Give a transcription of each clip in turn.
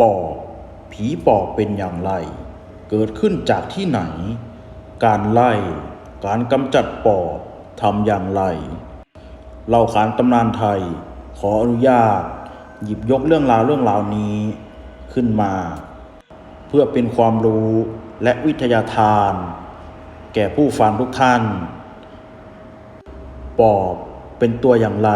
ปอบผีปอบเป็นอย่างไร เกิดขึ้นจากที่ไหน การไล่ การกำจัดปอบทำอย่างไร เล่าขานตำนานไทย ขออนุญาต หยิบยกเรื่องราวเรื่องราวนี้ขึ้นมา เพื่อเป็นความรู้และวิทยาทาน แก่ผู้ฟังทุกท่าน ปอบเป็นตัวอย่างไร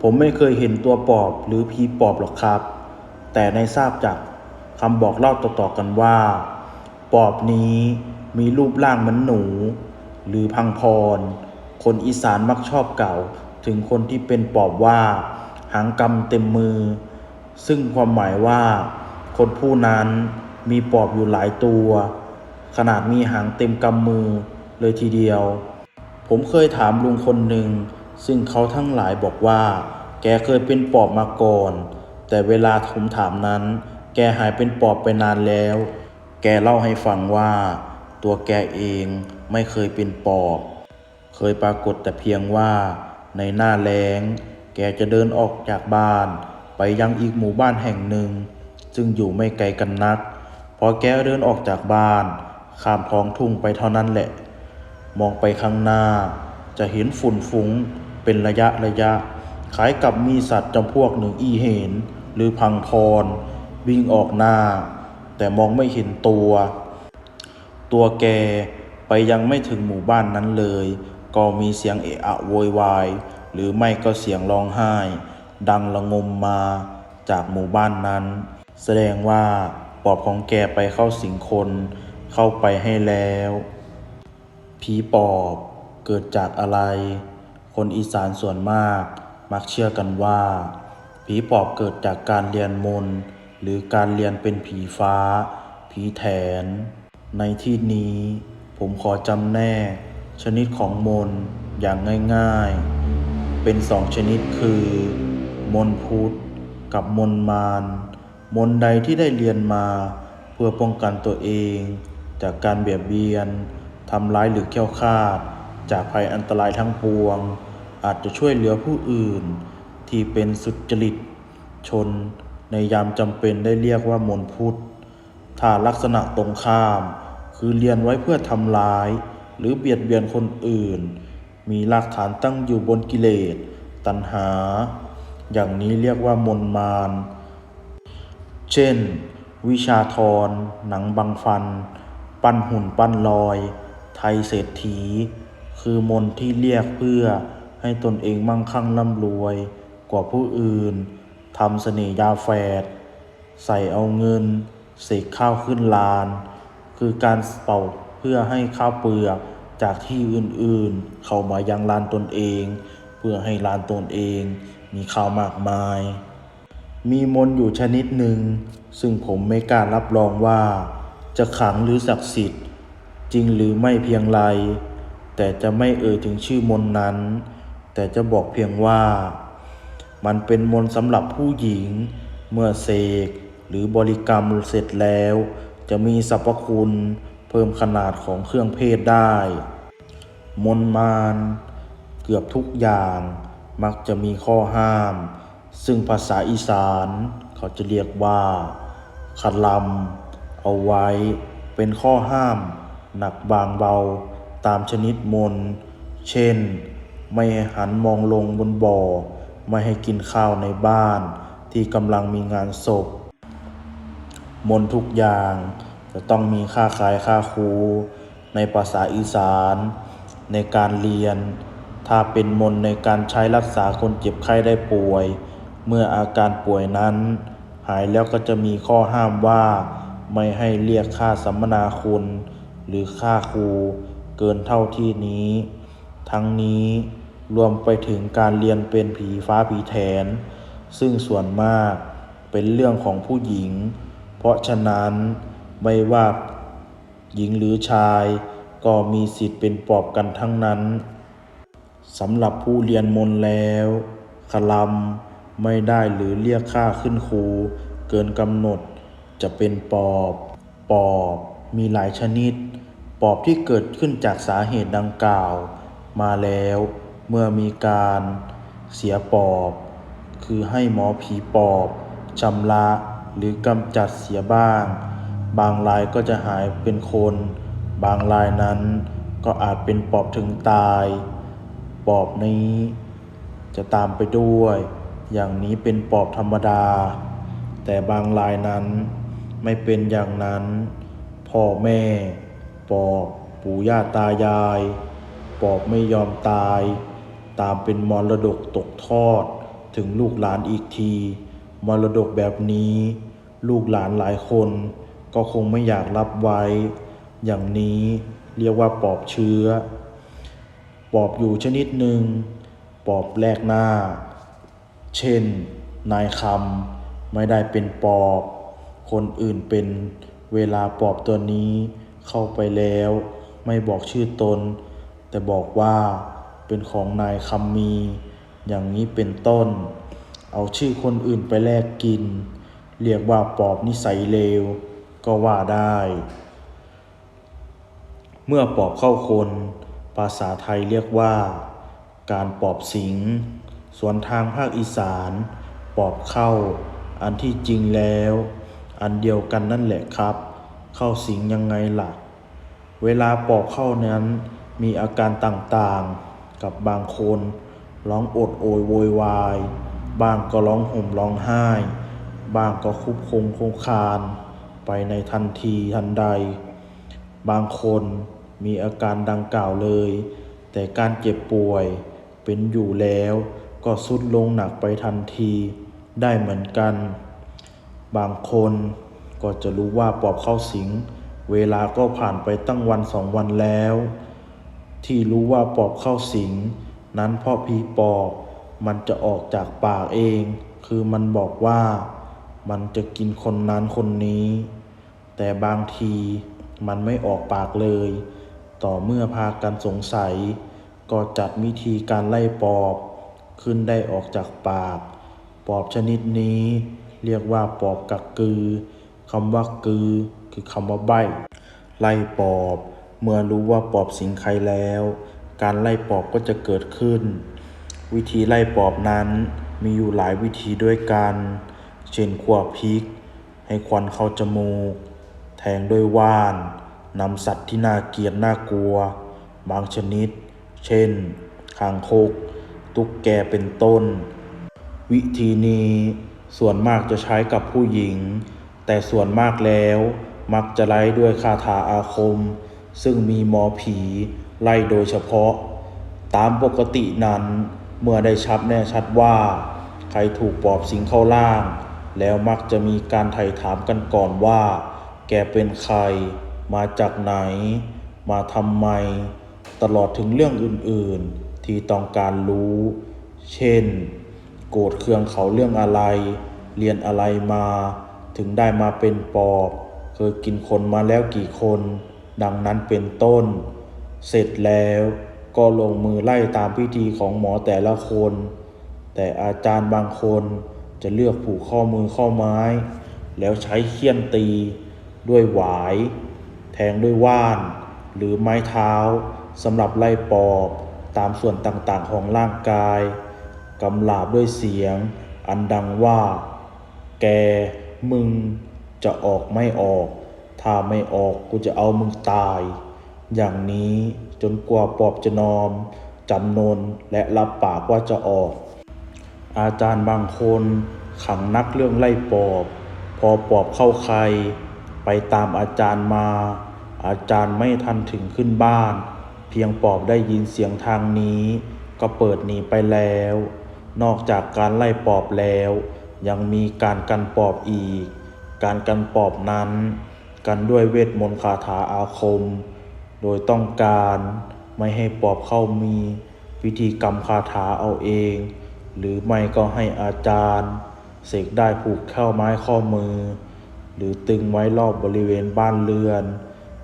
ผมไม่เคยเห็นตัวปอบหรือผีปอบหรอกครับ แต่ในทราบจากคำบอกเล่าต่อๆกันว่า ปอบนี้มีรูปร่างเหมือนหนู หรือพังพร คนอีสานมักชอบเกล่าวถึงคนที่เป็นปอบว่า หางกำเต็มมือ ซึ่งความหมายว่า คนผู้นั้นมีปอบอยู่หลายตัว ขนาดมีหางเต็มกำมือเลยทีเดียว ผมเคยถามลุงคนหนึ่ง ซึ่งเขาทั้งหลายบอกว่า แกเคยเป็นปอบมาก่อน แต่เวลาผมถามนั้น แกหายเป็นปอบไปนานแล้ว แกเล่าให้ฟังว่า ตัวแกเองไม่เคยเป็นปอบ เคยปรากฏแต่เพียงว่าในหน้าแล้ง แกจะเดินออกจากบ้าน ไปยังอีกหมู่บ้านแห่งหนึ่ง ซึ่งอยู่ไม่ไกลกันนัก พอแกเดินออกจากบ้าน ข้ามท้องทุ่งไปเท่านั้นแหละ มองไปข้างหน้า จะเห็นฝุ่นฟุ้งเป็นระยะระยะคล้ายกับมีสัตว์จำพวกหนึ่งอีเห็น รือพังพร วิ่งออกหน้า แต่มองไม่เห็นตัว ตัวแกไปยังไม่ถึงหมู่บ้านนั้นเลย ก็มีเสียงเอะอะโวยวาย หรือไม่ก็เสียงร้องไห้ ดังระงมมาจากหมู่บ้านนั้น แสดงว่าปอบของแกไปเข้าสิงคนเข้าไปให้แล้ว ผีปอบเกิดจากอะไร คนอีสานส่วนมาก มักเชื่อกันว่า ผีปอบเกิดจากการเรียนมนต์ หรือการเรียนเป็นผีฟ้า ผีแถน ในที่นี้ผมขอจำแนก ชนิดของมนต์อย่างง่ายๆ เป็นสองชนิดคือ มนต์พุทธกับมนต์มารมนต์ใดที่ได้เรียนมาเพื่อป้องกันตัวเอง จากการเบียดเบียนทำร้ายหรือเขี้ยวคาดจากภัยอันตรายทั้งปวง อาจจะช่วยเหลือผู้อื่น ที่เป็นสุจริตชน ในยามจำเป็นได้เรียกว่ามนพุทธถ้าลักษณะตรงข้าม คือเรียนไว้เพื่อทำร้าย หรือเบียดเบียนคนอื่น มีรากฐานตั้งอยู่บนกิเลส ตัณหา อย่างนี้เรียกว่ามนมารเช่น วิชาทร หนังบังฟัน ปั้นหุ่นปั้นลอย ไทยเศรษฐี คือมนที่เรียกเพื่อให้ตนเองมั่งคั่งร่ำรวย กว่าผู้อื่นทำเสน่ห์ยาแฝด ใส่เอาเงิน เสกข้าวขึ้นลาน คือการเป่าเพื่อให้ข้าวเปลือกจากที่อื่นๆ เข้ามายังลานตนเอง เพื่อให้ลานตนเองมีข้าวมากมาย มีมนอยู่ชนิดหนึ่ง ซึ่งผมไม่กล้ารับรองว่า จะขังหรือศักดิ์สิทธิ์ จริงหรือไม่เพียงไร แต่จะไม่เอ่ยถึงชื่อมนนั้น แต่จะบอกเพียงว่า มันเป็นมนต์สำหรับผู้หญิง เมื่อเสกหรือบริกรรมเสร็จแล้ว จะมีสรรพคุณเพิ่มขนาดของเครื่องเพศได้ มนมารเกือบทุกอย่างมักจะมีข้อห้าม ซึ่งภาษาอีสานเขาจะเรียกว่าคลำเอาไว้ เป็นข้อห้าม หนักบางเบาตามชนิดมน เช่น ไม่ห้หันมองลงบนบ่อ ไม่ให้กินข้าวในบ้าน ที่กำลังมีงานศพ มนทุกอย่างจะต้องมีค่าขายค่าครู ในภาษาอีสาน ในการเรียน ถ้าเป็นมนในการใช้รักษาคนเจ็บไข้ได้ป่วย เมื่ออาการป่วยนั้น หายแล้วก็จะมีข้อห้ามว่า ไม่ให้เรียกค่าสัมมนาคุณ หรือค่าครูเกินเท่าที่นี้ ทั้งนี้ รวมไปถึงการเรียนเป็นผีฟ้าผีแทน ซึ่งส่วนมากเป็นเรื่องของผู้หญิง เพราะฉะนั้นไม่ว่าหญิงหรือชาย ก็มีสิทธิ์เป็นปอบกันทั้งนั้นสำหรับผู้เรียนมนแล้วคลำไม่ได้หรือเรียกค่าขึ้นครูเกินกำหนดจะเป็นปอบ ปอบมีหลายชนิด ปอบที่เกิดขึ้นจากสาเหตุดังกล่าวมาแล้ว เมื่อมีการเสียปอบ คือให้หมอผีปอบชำระหรือกำจัดเสียบ้าง บางรายก็จะหายเป็นคน บางรายนั้นก็อาจเป็นปอบถึงตาย ปอบนี้ จะตามไปด้วย อย่างนี้เป็นปอบธรรมดา แต่บางรายนั้นไม่เป็นอย่างนั้น พ่อแม่ ปอบ ปู่ย่าตายาย ปอบไม่ยอมตาย ตามเป็นมรดกตกทอด ถึงลูกหลานอีกที มรดกแบบนี้ ลูกหลานหลายคน ก็คงไม่อยากรับไว้ อย่างนี้เรียกว่าปอบเชื้อ ปอบอยู่ชนิดหนึ่ง ปอบแรกหน้า เช่น นายคำไม่ได้เป็นปอบ คนอื่นเป็นเวลาปอบตัวนี้เข้าไปแล้ว ไม่บอกชื่อตน แต่บอกว่า เป็นของนายคำมี อย่างนี้เป็นต้น เอาชื่อคนอื่นไปแลกกิน เรียกว่าปอบนิสัยเลว ก็ว่าได้ เมื่อปอบเข้าคน ภาษาไทยเรียกว่า การปอบสิง ส่วนทางภาคอีสาน ปอบเข้า อันที่จริงแล้ว อันเดียวกันนั่นแหละครับ เข้าสิงยังไงล่ะเวลาปอบเข้านั้นมีอาการต่างๆ กับบางคนร้องโอดโอยโวยวาย บางก็ร้องห่มร้องไห้ บางก็คุบคงคงคานไปในทันทีทันใด บางคนมีอาการดังกล่าวเลย แต่การเจ็บป่วยเป็นอยู่แล้วก็สุดลงหนักไปทันทีได้เหมือนกัน บางคนก็จะรู้ว่าปอบเข้าสิง เวลาก็ผ่านไปตั้งวันสองวันแล้ว ที่รู้ว่าปอบเข้าสิง นั้นเพราะผีปอบมันจะออกจากปากเอง คือมันบอกว่ามันจะกินคนนั้นคนนี้ แต่บางทีมันไม่ออกปากเลย ต่อเมื่อพากันสงสัย ก็จัดวิธีการไล่ปอบ ขึ้นได้ออกจากปาก ปอบชนิดนี้ เรียกว่าปอบกักกือคำว่ากือ คือคำว่าใบไล่ปอบ เมื่อรู้ว่าปอบสิงใครแล้ว การไล่ปอบก็จะเกิดขึ้น วิธีไล่ปอบนั้นมีอยู่หลายวิธีด้วยกัน เช่นขั่วพริก ให้ควันเข้าจมูก แทงด้วยว่านนำสัตว์ที่น่าเกลียดน่ากลัว บางชนิด เช่นคางคก ตุ๊กแกเป็นต้น วิธีนี้ส่วนมากจะใช้กับผู้หญิง แต่ส่วนมากแล้วมักจะไล่ด้วยคาถาอาคม ซึ่งมีหมอผีไล่โดยเฉพาะ ตามปกตินั้นเมื่อได้ชัดแน่ชัดว่า ใครถูกปอบสิงเข้าล่าง แล้วมักจะมีการไถ่ถามกันก่อนว่า แกเป็นใคร มาจากไหน มาทำไม ตลอดถึงเรื่องอื่นๆ ที่ต้องการรู้ เช่น โกรธเคืองเขาเรื่องอะไร เรียนอะไรมา ถึงได้มาเป็นปอบ เคยกินคนมาแล้วกี่คน ดังนั้นเป็นต้น เสร็จแล้วก็ลงมือไล่ตามพิธีของหมอแต่ละคน แต่อาจารย์บางคนจะเลือกผูกข้อมือข้อไม้ แล้วใช้เขี้ยนตีด้วยหวาย แทงด้วยว่าน หรือไม้เท้าสำหรับไล่ปอบตามส่วนต่างๆของร่างกายกำลาบด้วยเสียง อันดังว่า แก มึง จะออกไม่ออก ถ้าไม่ออกกูจะเอามึงตาย อย่างนี้จนกว่าปอบจะนอมจำนนและรับปากว่าจะออก อาจารย์บางคนขังนักเรื่องไล่ปอบ พอปอบเข้าใคร ไปตามอาจารย์มา อาจารย์ไม่ทันถึงขึ้นบ้าน เพียงปอบได้ยินเสียงทางนี้ ก็เปิดหนีไปแล้ว นอกจากการไล่ปอบแล้ว ยังมีการกันปอบอีก การกันปอบนั้น กันด้วยเวทมนต์คาถาอาคม โดยต้องการไม่ให้ปอบเข้ามีพิธีกรรมคาถาเอาเอง หรือไม่ก็ให้อาจารย์เสกได้ผูกเข้าไม้ข้อมือ หรือตึงไว้รอบบริเวณบ้านเรือน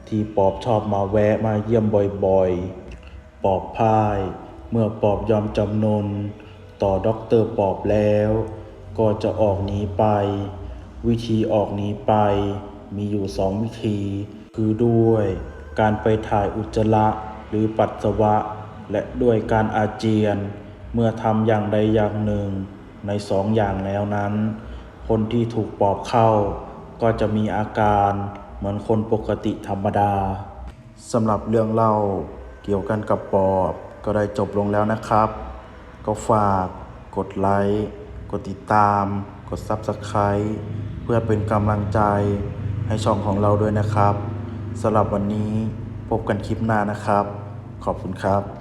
ที่ปอบชอบมาแวะมาเยี่ยมบ่อยๆ ปอบพ่ายเมื่อปอบยอมจำนน ต่อด็อกเตอร์ปอบแล้ว ก็จะออกหนีไป วิธีออกหนีไป มีอยู่สองวิธี คือด้วยการไปถ่ายอุจจาระหรือปัสสาวะ และด้วยการอาเจียน เมื่อทำอย่างใดอย่างหนึ่ง ในสองอย่างแล้วนั้นคคนที่ถูกปอบเข้า ก็จะมีอาการเหมือนคนปกติธรรมดาสำหรับเรื่องเล่าเกี่ยวกันกับปอบก็ได้จบลงแล้วนะครับ ก็ฝากกดไลค์ กดติดตาม กด Subscribe เพื่อเป็นกำลังใจ ให้ช่องของเราด้วยนะครับสำหรับวันนี้พบกันคลิปหน้านะครับ ขอบคุณครับ